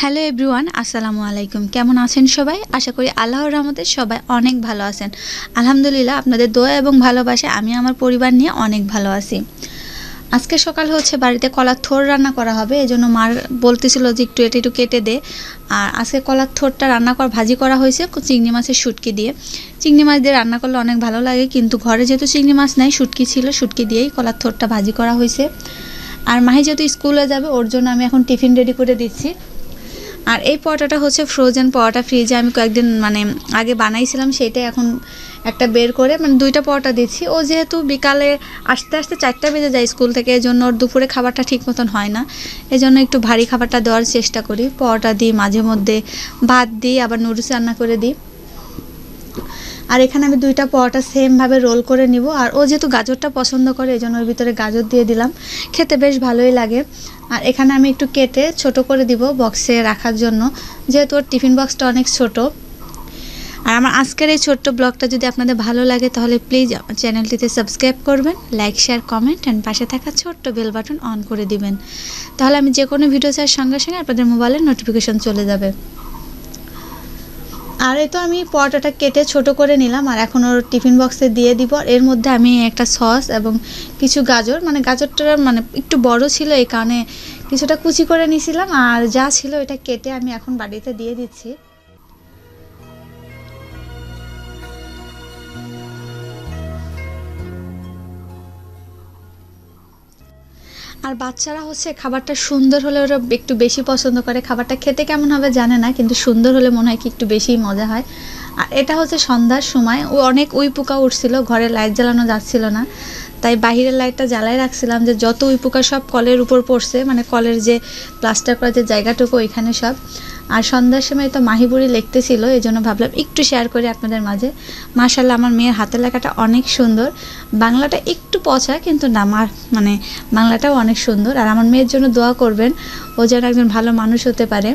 Hello everyone, আসসালামু আলাইকুম। কেমন আছেন সবাই? আশা করি আল্লাহর রহমতে সবাই অনেক ভালো আছেন। আলহামদুলিল্লাহ, আপনাদের দোয়া এবং ভালোবাসে আমি আমার পরিবার নিয়ে অনেক ভালো আছি। আজকে সকাল হচ্ছে, বাড়িতে কলার থোর রান্না করা হবে। এই জন্য মার বলতেছিল যে একটু এটা একটু কেটে দে। আর আজকে কলার থোরটা রান্না করা, ভাজি করা হয়েছে চিংড়ি মাছের শুটকি দিয়ে। চিংড়ি মাছ দিয়ে রান্না করলে অনেক ভালো লাগে, কিন্তু ঘরে যেহেতু চিংড়ি মাছ নাই, শুটকি ছিল, শুটকি দিয়েই কলার থোরটা ভাজি করা হয়েছে। আর মাহি যেহেতু স্কুলে যাবে, ওর জন্য আমি এখন টিফিন রেডি করে দিচ্ছি। আর এই পরোটাটা হচ্ছে ফ্রোজেন পরোটা ফ্রিজে আমি কয়েকদিন মানে আগে বানাইছিলাম সেটা এখন একটা বের করে মানে দুইটা পরোটা দিচ্ছি। ও যেহেতু বিকালে আসতে আসতে চারটা বেজে যায় স্কুল থেকে এই জন্য ওর দুপুরে খাবারটা ঠিক মতন হয় না। এই জন্য একটু ভারী খাবারটা দেওয়ার চেষ্টা করি। পরোটা দিই মাঝে মধ্যে, ভাত দিই, আবার নুডলস রান্না করে দিই। আর এখানে আমি দুইটা পরোটা সেমভাবে রোল করে নিব। আর ও যেহেতু গাজরটা পছন্দ করে, এই জন্য ওর ভিতরে গাজর দিয়ে দিলাম। খেতে বেশ ভালোই লাগে। আর এখানে আমি একটু কেটে ছোট করে দিব বক্সে রাখার জন্য। যেহেতু ওর টিফিন বক্সটা অনেক ছোট। আর আমার আজকের এই ছোট্ট ব্লগটা যদি আপনাদের ভালো লাগে, তাহলে প্লিজ আমার চ্যানেলটিতে সাবস্ক্রাইব করবেন, লাইক, শেয়ার, কমেন্ট অ্যান্ড পাশে থাকা ছোট্ট বেল বাটন অন করে দিবেন। তাহলে আমি যে কোনো ভিডিও চাই সঙ্গে সঙ্গে আপনাদের মোবাইলে নোটিফিকেশন চলে যাবে। আর এই তো আমি পরোটাটা কেটে ছোট করে নিলাম, আর এখন ওর টিফিন বক্সে দিয়ে দিব। এর মধ্যে আমি একটা সস এবং কিছু গাজর মানে গাজরটা মানে একটু বড় ছিল এই কারণে কিছুটা কুচি করে নিয়েছিলাম, আর যা ছিল এটা কেটে আমি এখন বাড়িতে দিয়ে দিচ্ছি। আর বাচ্চারা হচ্ছে খাবারটা সুন্দর হলে ওরা একটু বেশি পছন্দ করে। খাবারটা খেতে কেমন হবে জানে না, কিন্তু সুন্দর হলে মনে হয় কি একটু বেশিই মজা হয়। আর এটা হচ্ছে সন্ধ্যার সময়। ও অনেক উই পোকা উঠছিল, ঘরে লাইট জ্বালানো যাচ্ছিল না। তাই বাহিরের লাইটটা জ্বালাই রাখছিলাম যে যত উই পোকা সব কলের উপর পড়ছে মানে কলের যে প্লাস্টার করা যে জায়গাটুকু ওইখানে সব। আর সন্ধ্যার সময় তো মাহিবুড়ি লিখতেছিল এই জন্য ভাবলাম একটু শেয়ার করি আপনাদের মাঝে। মাশাল্লাহ আমার মেয়ের হাতের লেখাটা অনেক সুন্দর। বাংলাটা একটু পচা, কিন্তু না মানে বাংলাটাও অনেক সুন্দর। আর আমার মেয়ের জন্য দোয়া করবেন, ও যেন একজন ভালো মানুষ হতে পারে।